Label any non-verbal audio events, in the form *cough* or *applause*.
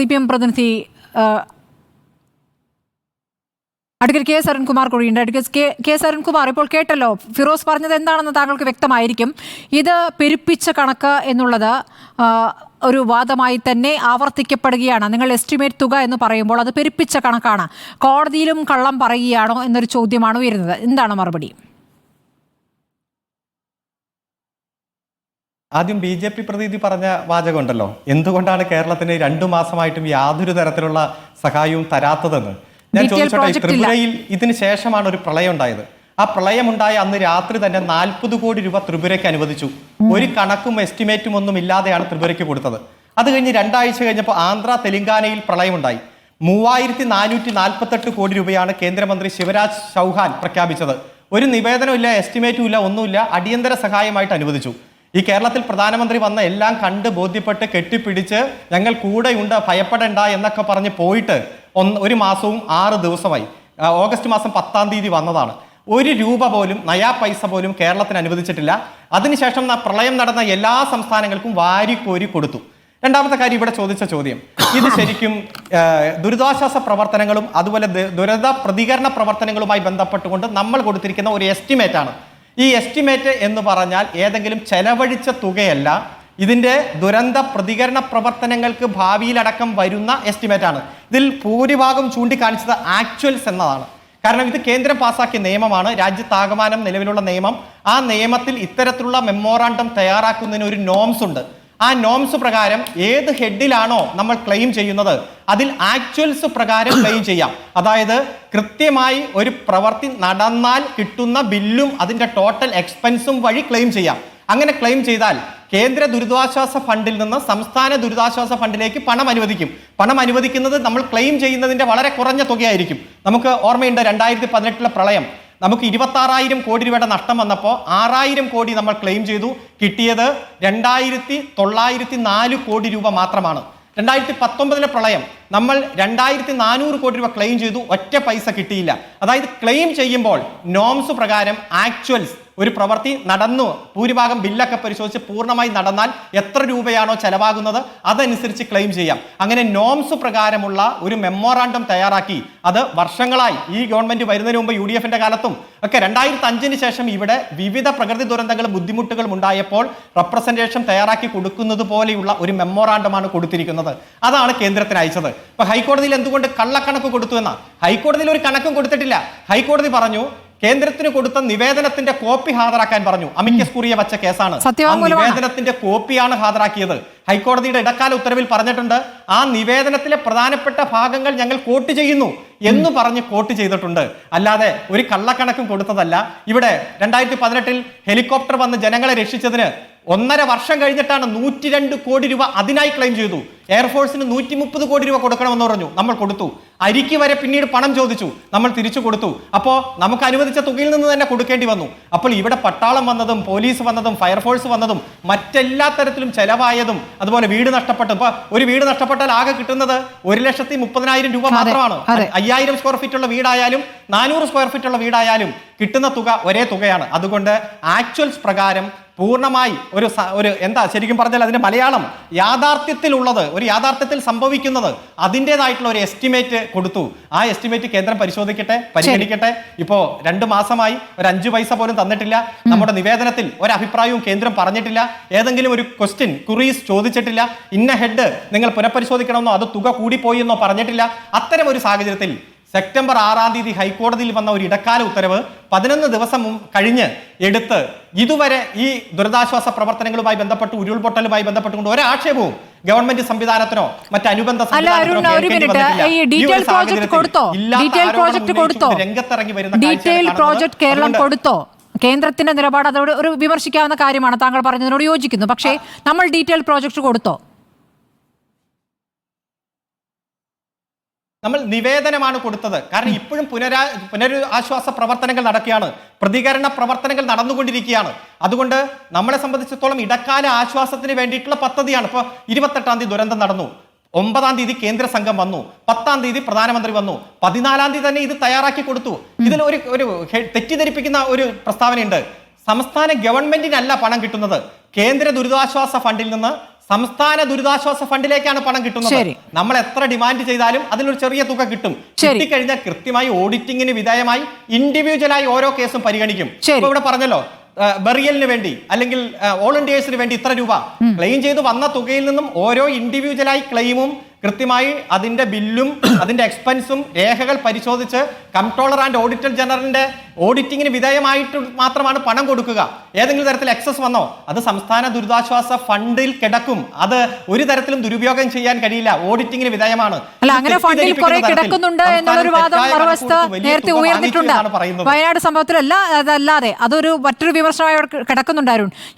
C P M പ്രതിനിധി advocate K S Arunkumar കൂടിയുണ്ട്. Advocate K K S Arunkumar ഇപ്പോൾ കേട്ടല്ലോ ഫിറോസ് പറഞ്ഞത് എന്താണെന്ന് താങ്കൾക്ക് വ്യക്തമായിരിക്കും. ഇത് പെരുപ്പിച്ച കണക്ക് എന്നുള്ളത് ഒരു വാദമായി തന്നെ ആവർത്തിക്കപ്പെടുകയാണ്. നിങ്ങൾ എസ്റ്റിമേറ്റ് തുക എന്ന് പറയുമ്പോൾ അത് പെരുപ്പിച്ച കണക്കാണ്. കോടതിയിലും കള്ളം പറയുകയാണോ എന്നൊരു ചോദ്യമാണ് ഉയരുന്നത്. എന്താണ് മറുപടി? ആദ്യം ബി ജെ പി പ്രതിനിധി പറഞ്ഞ വാചകമുണ്ടല്ലോ. എന്തുകൊണ്ടാണ് കേരളത്തിന് രണ്ടു മാസമായിട്ടും യാതൊരു തരത്തിലുള്ള സഹായവും തരാത്തതെന്ന്? ഞാൻ ചോദിച്ചോട്ടെ ത്രിപുരയിൽ ഇതിന് ശേഷമാണ് ഒരു പ്രളയം ഉണ്ടായത്. ആ പ്രളയമുണ്ടായ അന്ന് രാത്രി തന്നെ നാൽപ്പത് കോടി രൂപ ത്രിപുരയ്ക്ക് അനുവദിച്ചു. ഒരു കണക്കും എസ്റ്റിമേറ്റും ഒന്നും ഇല്ലാതെയാണ് ത്രിപുരയ്ക്ക് കൊടുത്തത്. അത് കഴിഞ്ഞ് രണ്ടാഴ്ച കഴിഞ്ഞപ്പോൾ ആന്ധ്ര തെലങ്കാനയിൽ പ്രളയമുണ്ടായി. മൂവായിരത്തി നാനൂറ്റി നാൽപ്പത്തെട്ട് കോടി രൂപയാണ് കേന്ദ്രമന്ത്രി ശിവരാജ് ചൗഹാൻ പ്രഖ്യാപിച്ചത്. ഒരു നിവേദനമില്ല എസ്റ്റിമേറ്റും ഇല്ല ഒന്നുമില്ല അടിയന്തര സഹായമായിട്ട് അനുവദിച്ചു. ഈ കേരളത്തിൽ പ്രധാനമന്ത്രി വന്ന എല്ലാം കണ്ട് ബോധ്യപ്പെട്ട് കെട്ടിപ്പിടിച്ച് ഞങ്ങൾ കൂടെയുണ്ട് ഭയപ്പെടേണ്ട എന്നൊക്കെ പറഞ്ഞ് പോയിട്ട് ഒന്ന് ഒരു മാസവും ആറ് ദിവസമായി. ഓഗസ്റ്റ് മാസം പത്താം തീയതി വന്നതാണ്. ഒരു രൂപ പോലും നയാ പൈസ പോലും കേരളത്തിന് അനുവദിച്ചിട്ടില്ല. അതിനുശേഷം പ്രളയം നടന്ന എല്ലാ സംസ്ഥാനങ്ങൾക്കും വാരിക്കോരി കൊടുത്തു. രണ്ടാമത്തെ കാര്യം ഇവിടെ ചോദിച്ച ചോദ്യം. ഇത് ശരിക്കും ദുരിതാശ്വാസ പ്രവർത്തനങ്ങളും അതുപോലെ ദുരിത പ്രതികരണ പ്രവർത്തനങ്ങളുമായി ബന്ധപ്പെട്ടുകൊണ്ട് നമ്മൾ കൊടുത്തിരിക്കുന്ന ഒരു എസ്റ്റിമേറ്റ് ആണ്. ഈ എസ്റ്റിമേറ്റ് എന്ന് പറഞ്ഞാൽ ഏതെങ്കിലും ചെലവഴിച്ച തുകയല്ല. ഇതിന്റെ ദുരന്ത പ്രതികരണ പ്രവർത്തനങ്ങൾക്ക് ഭാവിയിലടക്കം വരുന്ന എസ്റ്റിമേറ്റ് ആണ്. ഇതിൽ ഭൂരിഭാഗം ചൂണ്ടിക്കാണിച്ചത് ആക്ച്വൽസ് എന്നതാണ്. കാരണം ഇത് കേന്ദ്രം പാസാക്കിയ നിയമമാണ്. രാജ്യത്താകമാനം നിലവിലുള്ള നിയമം. ആ നിയമത്തിൽ ഇത്തരത്തിലുള്ള മെമ്മോറാണ്ടം തയ്യാറാക്കുന്നതിന് ഒരു നോംസ് ഉണ്ട്. ആ നോംസ് പ്രകാരം ഏത് ഹെഡിലാണോ നമ്മൾ ക്ലെയിം ചെയ്യുന്നത് അതിൽ ആക്ച്വൽസ് പ്രകാരം ക്ലെയിം *coughs* ചെയ്യാം. അതായത് കൃത്യമായി ഒരു പ്രവൃത്തി നടന്നാൽ കിട്ടുന്ന ബില്ലും അതിന്റെ ടോട്ടൽ എക്സ്പെൻസും വഴി ക്ലെയിം ചെയ്യാം. അങ്ങനെ ക്ലെയിം ചെയ്താൽ കേന്ദ്ര ദുരിതാശ്വാസ ഫണ്ടിൽ നിന്ന് സംസ്ഥാന ദുരിതാശ്വാസ ഫണ്ടിലേക്ക് പണം അനുവദിക്കും. പണം അനുവദിക്കുന്നത് നമ്മൾ ക്ലെയിം ചെയ്യുന്നതിന്റെ വളരെ കുറഞ്ഞ തുകയായിരിക്കും. നമുക്ക് ഓർമ്മയുണ്ട് രണ്ടായിരത്തി പതിനെട്ടിലെ പ്രളയം. നമുക്ക് ഇരുപത്താറായിരം കോടി രൂപയുടെ നഷ്ടം വന്നപ്പോൾ ആറായിരം കോടി നമ്മൾ ക്ലെയിം ചെയ്തു. കിട്ടിയത് രണ്ടായിരത്തി തൊള്ളായിരത്തി നാല് കോടി രൂപ മാത്രമാണ്. രണ്ടായിരത്തി പത്തൊമ്പതിലെ പ്രളയം നമ്മൾ രണ്ടായിരത്തി നാനൂറ് കോടി രൂപ ക്ലെയിം ചെയ്തു. ഒറ്റ പൈസ കിട്ടിയില്ല. അതായത് ക്ലെയിം ചെയ്യുമ്പോൾ നോംസ് പ്രകാരം ആക്ച്വൽസ് ഒരു പ്രവൃത്തി നടന്നു. ഭൂരിഭാഗം ബില്ലൊക്കെ പരിശോധിച്ച് പൂർണമായി നടന്നാൽ എത്ര രൂപയാണോ ചെലവാകുന്നത് അതനുസരിച്ച് ക്ലെയിം ചെയ്യാം. അങ്ങനെ നോംസ് പ്രകാരമുള്ള ഒരു മെമ്മോറാണ്ടം തയ്യാറാക്കി. അത് വർഷങ്ങളായി ഈ ഗവൺമെന്റ് വരുന്നതിന് മുമ്പ് യു ഡി എഫിന്റെ കാലത്തും ഒക്കെ രണ്ടായിരത്തി അഞ്ചിന് ശേഷം ഇവിടെ വിവിധ പ്രകൃതി ദുരന്തങ്ങളും ബുദ്ധിമുട്ടുകളും ഉണ്ടായപ്പോൾ റെപ്രസെന്റേഷൻ തയ്യാറാക്കി കൊടുക്കുന്നത് പോലെയുള്ള ഒരു മെമ്മോറാണ്ടമാണ് കൊടുത്തിരിക്കുന്നത്. അതാണ് കേന്ദ്രത്തിന് അയച്ചത്. ഇപ്പൊ ഹൈക്കോടതിയിൽ എന്തുകൊണ്ട് കള്ളക്കണക്ക് കൊടുത്തു എന്നാ? ഹൈക്കോടതിയിൽ ഒരു കണക്കും കൊടുത്തിട്ടില്ല. ഹൈക്കോടതി പറഞ്ഞു കേന്ദ്രത്തിന് കൊടുത്ത നിവേദനത്തിന്റെ കോപ്പി ഹാജരാക്കാൻ പറഞ്ഞു. അമിക്കസ് കുറിയ വച്ച കേസാണ്. ആ നിവേദനത്തിന്റെ കോപ്പിയാണ് ഹാജരാക്കിയത്. ഹൈക്കോടതിയുടെ ഇടക്കാല ഉത്തരവിൽ പറഞ്ഞിട്ടുണ്ട്. ആ നിവേദനത്തിലെ പ്രധാനപ്പെട്ട ഭാഗങ്ങൾ ഞങ്ങൾ കോട്ട് ചെയ്യുന്നു എന്ന് പറഞ്ഞ് കോട്ട് ചെയ്തിട്ടുണ്ട്. അല്ലാതെ ഒരു കള്ളക്കണക്കും കൊടുത്തതല്ല. ഇവിടെ രണ്ടായിരത്തി പതിനെട്ടിൽ ഹെലികോപ്റ്റർ വന്ന് ജനങ്ങളെ രക്ഷിച്ചതിന് ഒന്നര വർഷം കഴിഞ്ഞിട്ടാണ് നൂറ്റി രണ്ട് കോടി രൂപ അതിനായി ക്ലെയിം ചെയ്തു. എയർഫോഴ്സിന് നൂറ്റി മുപ്പത് കോടി രൂപ കൊടുക്കണമെന്ന് പറഞ്ഞു. നമ്മൾ കൊടുത്തു. അരിക്ക് വരെ പിന്നീട് പണം ചോദിച്ചു. നമ്മൾ തിരിച്ചു കൊടുത്തു. അപ്പോൾ നമുക്ക് അനുവദിച്ച തുകയിൽ നിന്ന് തന്നെ കൊടുക്കേണ്ടി വന്നു. അപ്പോൾ ഇവിടെ പട്ടാളം വന്നതും പോലീസ് വന്നതും ഫയർഫോഴ്സ് വന്നതും മറ്റെല്ലാ തരത്തിലും ചെലവായതും അതുപോലെ വീട് നഷ്ടപ്പെട്ടു. ഇപ്പൊ ഒരു വീട് നഷ്ടപ്പെട്ടാൽ ആകെ കിട്ടുന്നത് ഒരു ലക്ഷത്തി മുപ്പതിനായിരം രൂപ മാത്രമാണ്. അയ്യായിരം സ്ക്വയർ ഫീറ്റ് ഉള്ള വീടായാലും നാനൂറ് സ്ക്വയർ ഫീറ്റ് ഉള്ള വീടായാലും കിട്ടുന്ന തുക ഒരേ തുകയാണ്. അതുകൊണ്ട് ആക്ച്വൽസ് പ്രകാരം പൂർണമായി ഒരു ഒരു എന്താ ശരിക്കും പറഞ്ഞാൽ അതിന്റെ മലയാളം യാഥാർത്ഥ്യത്തിലുള്ളത് ഒരു യാഥാർത്ഥ്യത്തിൽ സംഭവിക്കുന്നത് അതിന്റേതായിട്ടുള്ള ഒരു എസ്റ്റിമേറ്റ് കൊടുത്തു. ആ എസ്റ്റിമേറ്റ് കേന്ദ്രം പരിശോധിക്കട്ടെ പരിഗണിക്കട്ടെ. ഇപ്പോൾ രണ്ട് മാസമായി ഒരു അഞ്ച് പൈസ പോലും തന്നിട്ടില്ല. നമ്മുടെ നിവേദനത്തിൽ ഒരു അഭിപ്രായവും കേന്ദ്രം പറഞ്ഞിട്ടില്ല. ഏതെങ്കിലും ഒരു ക്വസ്റ്റ്യൻ കുറീസ് ചോദിച്ചിട്ടില്ല. ഇന്ന ഹെഡ് നിങ്ങൾ പുനഃപരിശോധിക്കണമെന്നോ അത് തുക കൂടിപ്പോയി എന്നോ പറഞ്ഞിട്ടില്ല. അത്തരം ഒരു സാഹചര്യത്തിൽ സെപ്റ്റംബർ ആറാം തീയതി ഹൈക്കോടതിയിൽ വന്ന ഒരു ഇടക്കാല ഉത്തരവ് പതിനൊന്ന് ദിവസം കഴിഞ്ഞ് എടുത്ത് ഇതുവരെ ഈ ദുരിതാശ്വാസ പ്രവർത്തനങ്ങളുമായി ബന്ധപ്പെട്ട് ഉരുൾപൊട്ടലുമായി ബന്ധപ്പെട്ടുകൊണ്ട് ഒരാക്ഷേപവും ഗവൺമെന്റ് സംവിധാനത്തിനോ മറ്റനുബന്ധ രംഗത്തിറങ്ങി വരുന്ന കേന്ദ്രത്തിന്റെ നിലപാട് അതോട് ഒരു വിമർശിക്കാവുന്ന കാര്യമാണ് താങ്കൾ പറഞ്ഞതിനോട് യോജിക്കുന്നു. പക്ഷേ നമ്മൾ ഡീറ്റെയിൽ പ്രോജക്ട് കൊടുത്തോ? നമ്മൾ നിവേദനമാണ് കൊടുത്തത്. കാരണം ഇപ്പോഴും പുനരാ പുനരാശ്വാസ പ്രവർത്തനങ്ങൾ നടക്കുകയാണ്. പ്രതികരണ പ്രവർത്തനങ്ങൾ നടന്നുകൊണ്ടിരിക്കുകയാണ്. അതുകൊണ്ട് നമ്മളെ സംബന്ധിച്ചിടത്തോളം ഇടക്കാല ആശ്വാസത്തിന് വേണ്ടിയിട്ടുള്ള പദ്ധതിയാണ്. ഇപ്പോൾ ഇരുപത്തെട്ടാം തീയതി ദുരന്തം നടന്നു. ഒമ്പതാം തീയതി കേന്ദ്ര സംഘം വന്നു. പത്താം തീയതി പ്രധാനമന്ത്രി വന്നു. പതിനാലാം തീയതി തന്നെ ഇത് തയ്യാറാക്കി കൊടുത്തു. ഇതിൽ ഒരു ഒരു തെറ്റിദ്ധരിപ്പിക്കുന്ന ഒരു പ്രസ്താവനയുണ്ട്. സംസ്ഥാന ഗവൺമെന്റിനല്ല പണം കിട്ടുന്നത്. കേന്ദ്ര ദുരിതാശ്വാസ ഫണ്ടിൽ നിന്ന് സംസ്ഥാന ദുരിതാശ്വാസ ഫണ്ടിലേക്കാണ് പണം കിട്ടുന്നത്. നമ്മൾ എത്ര ഡിമാൻഡ് ചെയ്താലും അതിലൊരു ചെറിയ തുക കിട്ടും. കിട്ടിക്കഴിഞ്ഞാൽ കൃത്യമായി ഓഡിറ്റിംഗിന് വിധേയമായി ഇൻഡിവിജ്വലായി ഓരോ കേസും പരിഗണിക്കും. ഇവിടെ പറഞ്ഞല്ലോ ബെറിയലിന് വേണ്ടി അല്ലെങ്കിൽ വോളണ്ടിയേഴ്സിന് വേണ്ടി ഇത്ര രൂപ. ക്ലെയിം ചെയ്ത് വന്ന തുകയിൽ നിന്നും ഓരോ ഇൻഡിവിജ്വലായി ക്ലെയിമും കൃത്യമായി അതിന്റെ ബില്ലും അതിന്റെ എക്സ്പെൻസും രേഖകൾ പരിശോധിച്ച് കംട്രോളർ ആൻഡ് ഓഡിറ്റർ ജനറലിന്റെ ഓഡിറ്റിങ്ങിന് വിധേയമായിട്ട് മാത്രമാണ് പണം കൊടുക്കുക. ഏതെങ്കിലും തരത്തിൽ എക്സസ് വന്നോ അത് സംസ്ഥാന ദുരിതാശ്വാസ ഫണ്ടിൽ കിടക്കും. അത് ഒരു തരത്തിലും ദുരുപയോഗം ചെയ്യാൻ കഴിയില്ല. ഓഡിറ്റിങ്ങിന് വിധേയമാണ്. അങ്ങനെ ഫണ്ടിൽ കിടക്കുന്നുണ്ട് എന്നുള്ളൊരു വാദം നേരത്തെ ഉയർന്നിട്ടുണ്ട്. വയനാട് സംഭവത്തിലല്ല അതല്ലാതെ അതൊരു മറ്റൊരു വിമർശനമായി അവിടെ കിടക്കുന്നുണ്ട് അരുൺ.